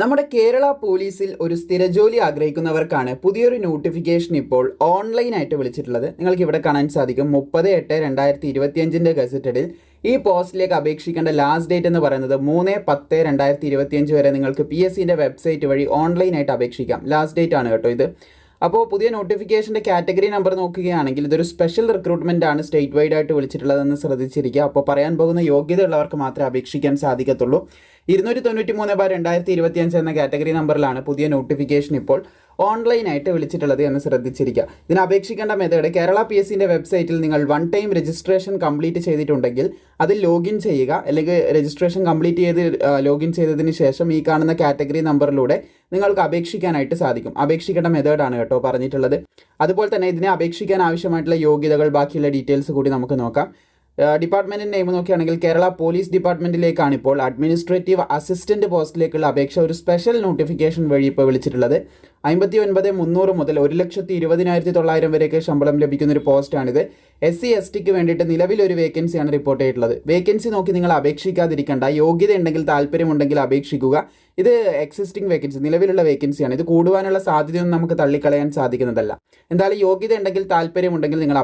നമ്മുടെ കേരള പോലീസിൽ ഒരു സ്ഥിരജോലി ആഗ്രഹിക്കുന്നവർക്കാണ് പുതിയൊരു നോട്ടിഫിക്കേഷൻ ഇപ്പോൾ ഓൺലൈനായിട്ട് വിളിച്ചിട്ടുള്ളത്. നിങ്ങൾക്ക് ഇവിടെ കാണാൻ സാധിക്കും. മുപ്പത് എട്ട് രണ്ടായിരത്തി ഇരുപത്തിയഞ്ചിന്റെ ഗസറ്റഡിൽ ഈ പോസ്റ്റിലേക്ക് അപേക്ഷിക്കേണ്ട ലാസ്റ്റ് ഡേറ്റ് എന്ന് പറയുന്നത് മൂന്ന് പത്ത് രണ്ടായിരത്തി ഇരുപത്തിയഞ്ച് വരെ നിങ്ങൾക്ക് പി എസ് സിന്റെ വെബ്സൈറ്റ് വഴി ഓൺലൈനായിട്ട് അപേക്ഷിക്കാം. ലാസ്റ്റ് ഡേറ്റ് ആണ് കേട്ടോ ഇത്. അപ്പോൾ പുതിയ നോട്ടിഫിക്കേഷന്റെ കാറ്റഗറി നമ്പർ നോക്കുകയാണെങ്കിൽ ഇതൊരു സ്പെഷ്യൽ റിക്രൂട്ട്മെന്റ് ആണ് സ്റ്റേറ്റ് വൈഡ് ആയിട്ട് വിളിച്ചിട്ടുള്ളതെന്ന് ശ്രദ്ധിച്ചിരിക്കുക. അപ്പോൾ പറയാൻ പോകുന്ന യോഗ്യത ഉള്ളവർക്ക് മാത്രമേ അപേക്ഷിക്കാൻ സാധിക്കത്തുള്ളൂ. ഇരുന്നൂറ്റി തൊണ്ണൂറ്റി മൂന്ന് ബാർ രണ്ടായിരത്തി ഇരുപത്തി അഞ്ച് എന്ന കാറ്റഗറി നമ്പറിലാണ് പുതിയ നോട്ടിഫിക്കേഷൻ ഇപ്പോൾ ഓൺലൈനായിട്ട് വിളിച്ചിട്ടുള്ളത് എന്ന് ശ്രദ്ധിച്ചിരിക്കുക. ഇതിന് അപേക്ഷിക്കേണ്ട മെത്തേഡ് കേരള പി എസ് സിന്റെ വെബ്സൈറ്റിൽ നിങ്ങൾ വൺ ടൈം രജിസ്ട്രേഷൻ കംപ്ലീറ്റ് ചെയ്തിട്ടുണ്ടെങ്കിൽ അതിൽ ലോഗിൻ ചെയ്യുക. അല്ലെങ്കിൽ രജിസ്ട്രേഷൻ കംപ്ലീറ്റ് ചെയ്ത് ലോഗിൻ ചെയ്തതിന് ശേഷം ഈ കാണുന്ന കാറ്റഗറി നമ്പറിലൂടെ നിങ്ങൾക്ക് അപേക്ഷിക്കാനായിട്ട് സാധിക്കും. അപേക്ഷിക്കേണ്ട മെത്തേഡാണ് കേട്ടോ പറഞ്ഞിട്ടുള്ളത്. അതുപോലെ തന്നെ ഇതിനെ അപേക്ഷിക്കാൻ ആവശ്യമായിട്ടുള്ള യോഗ്യതകൾ ബാക്കിയുള്ള ഡീറ്റെയിൽസ് കൂടി നമുക്ക് നോക്കാം. ഡിപ്പാർട്ട്മെന്റിന്റെ നെയിം നോക്കുകയാണെങ്കിൽ കേരള പോലീസ് ഡിപ്പാർട്ട്മെന്റിലേക്കാണ് ഇപ്പോൾ അഡ്മിനിസ്ട്രേറ്റീവ് അസിസ്റ്റന്റ് പോസ്റ്റിലേക്കുള്ള അപേക്ഷ ഒരു സ്പെഷ്യൽ നോട്ടിഫിക്കേഷൻ വഴി ഇപ്പോൾ വിളിച്ചിട്ടുള്ളത്. അമ്പത്തി ഒൻപത് മുന്നൂറ് മുതൽ ഒരു ലക്ഷത്തി ഇരുപതിനായിരത്തി തൊള്ളായിരം വരെയൊക്കെ ശമ്പളം ലഭിക്കുന്ന ഒരു പോസ്റ്റാണിത് എസ് സി എസ് ടിക്ക് വേണ്ടിയിട്ട് നിലവിലൊരു വേക്കൻസിയാണ് റിപ്പോർട്ട് ചെയ്തിട്ടുള്ളത്. വേക്കൻസി നോക്കി നിങ്ങൾ അപേക്ഷിക്കാതിരിക്കേണ്ട. യോഗ്യത ഉണ്ടെങ്കിൽ താല്പര്യമുണ്ടെങ്കിൽ അപേക്ഷിക്കുക. ഇത് എക്സിസ്റ്റിംഗ് വേക്കൻസി നിലവിലുള്ള വേക്കൻസിയാണ് ഇത് കൂടുവാനുള്ള സാധ്യതയൊന്നും നമുക്ക് തള്ളിക്കളയാൻ സാധിക്കുന്നതല്ല. എന്തായാലും യോഗ്യത ഉണ്ടെങ്കിൽ താല്പര്യമുണ്ടെങ്കിൽ നിങ്ങൾ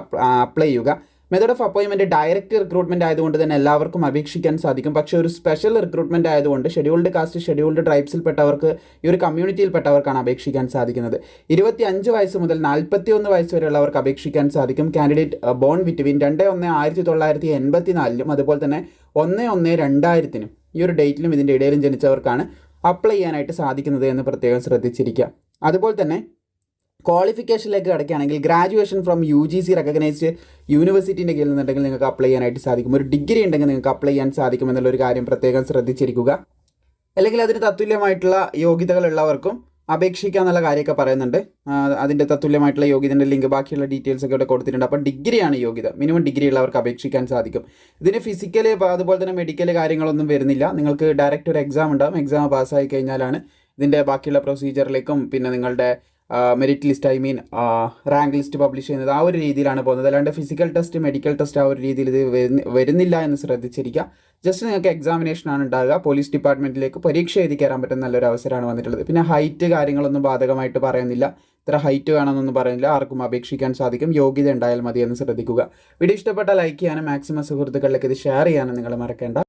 അപ്ലൈ ചെയ്യുക. മെത്തേഡ് ഓഫ് അപ്പോയിൻമെന്റ് ഡയറക്റ്റ് റിക്രൂട്ട്മെന്റ് ആയതുകൊണ്ട് തന്നെ എല്ലാവർക്കും അപേക്ഷിക്കാൻ സാധിക്കും. പക്ഷേ ഒരു സ്പെഷ്യൽ റിക്രൂട്ട്മെന്റ് ആയതുകൊണ്ട് ഷെഡ്യൂൾഡ് കാസ്റ്റ് ഷെഡ്യൂൾഡ് ട്രൈബ്സിൽപ്പെട്ടവർക്ക് ഈ ഒരു കമ്മ്യൂണിറ്റിയിൽപ്പെട്ടവർക്കാണ് അപേക്ഷിക്കാൻ സാധിക്കുന്നത്. ഇരുപത്തി അഞ്ച് വയസ്സ് മുതൽ നാൽപ്പത്തി ഒന്ന് വയസ്സ് വരെയുള്ളവർക്ക് അപേക്ഷിക്കാൻ സാധിക്കും. കാൻഡിഡേറ്റ് ബോൺ ബിറ്റ്വീൻ രണ്ട് ഒന്ന് ആയിരത്തി തൊള്ളായിരത്തി എൺപത്തി നാലിലും അതുപോലെ തന്നെ ഒന്ന് ഒന്ന് രണ്ടായിരത്തിനും ഈ ഒരു ഡേറ്റിലും ഇതിന്റെ ഇടയിലും ജനിച്ചവർക്കാണ് അപ്ലൈ ചെയ്യാനായിട്ട് സാധിക്കുന്നത് എന്ന് പ്രത്യേകം ശ്രദ്ധിച്ചിരിക്കുക. അതുപോലെ തന്നെ ക്വാളിഫിക്കേഷനിലേക്ക് കിടക്കുകയാണെങ്കിൽ graduation from U G C recognised യൂണിവേഴ്സിറ്റിന്റെ കീഴിൽ നിന്നുണ്ടെങ്കിൽ നിങ്ങൾക്ക് അപ്ലൈ ചെയ്യാനായിട്ട് സാധിക്കും. ഒരു ഡിഗ്രി ഉണ്ടെങ്കിൽ നിങ്ങൾക്ക് അപ്ലൈ ചെയ്യാൻ സാധിക്കും എന്നുള്ള ഒരു കാര്യം പ്രത്യേകം ശ്രദ്ധിച്ചിരിക്കുക. അല്ലെങ്കിൽ അതിന് തത്തുല്യമായിട്ടുള്ള യോഗ്യതകളുള്ളവർക്കും അപേക്ഷിക്കുക എന്നുള്ള കാര്യമൊക്കെ പറയുന്നുണ്ട്. അതിന്റെ തത്തുല്യമായിട്ടുള്ള യോഗ്യതന്റെ ലിങ്ക് ബാക്കിയുള്ള ഡീറ്റെയിൽസ് ഒക്കെ ഇവിടെ കൊടുത്തിട്ടുണ്ട്. അപ്പോൾ ഡിഗ്രിയാണ് യോഗ്യത. മിനിമം ഡിഗ്രി ഉള്ളവർക്ക് അപേക്ഷിക്കാൻ സാധിക്കും. ഇതിന് ഫിസിക്കൽ അതുപോലെ തന്നെ മെഡിക്കൽ കാര്യങ്ങളൊന്നും വരുന്നില്ല. നിങ്ങൾക്ക് ഡയറക്റ്റ് ഒരു എക്സാം ഉണ്ടാകും എക്സാം പാസ്സായി കഴിഞ്ഞാലാണ് ഇതിന്റെ ബാക്കിയുള്ള പ്രൊസീജിയറിലേക്കും പിന്നെ നിങ്ങളുടെ merit list I mean rank list publish ചെയ്യുന്നത് ആ ഒരു രീതിയിലാണ് പോകുന്നത്. അല്ലാണ്ട് ഫിസിക്കൽ ടെസ്റ്റ് മെഡിക്കൽ ടെസ്റ്റ് ആ ഒരു രീതിയിൽ ഇത് വരുന്നില്ല എന്ന് ശ്രദ്ധിച്ചിരിക്കുക. ജസ്റ്റ് നിങ്ങൾക്ക് എക്സാമിനേഷൻ ആണ് ഉണ്ടാകുക പോലീസ് ഡിപ്പാർട്ട്മെന്റിലേക്ക് പരീക്ഷ എഴുതി കയറാൻ പറ്റുന്ന നല്ലൊരു അവസരമാണ് വന്നിട്ടുള്ളത്. പിന്നെ ഹൈറ്റ് കാര്യങ്ങളൊന്നും ബാധകമായിട്ട് പറയുന്നില്ല. ഇത്ര ഹൈറ്റ് വേണമെന്നൊന്നും പറയുന്നില്ല. ആർക്കും അപേക്ഷിക്കാൻ സാധിക്കും. യോഗ്യത ഉണ്ടായാൽ മതി എന്ന് ശ്രദ്ധിക്കുക. വീഡിയോ ഇഷ്ടപ്പെട്ട ലൈക്ക് ചെയ്യാനും മാക്സിമം സുഹൃത്തുക്കളിലേക്ക് ഇത് ഷെയർ ചെയ്യാനും നിങ്ങൾ മറക്കേണ്ട.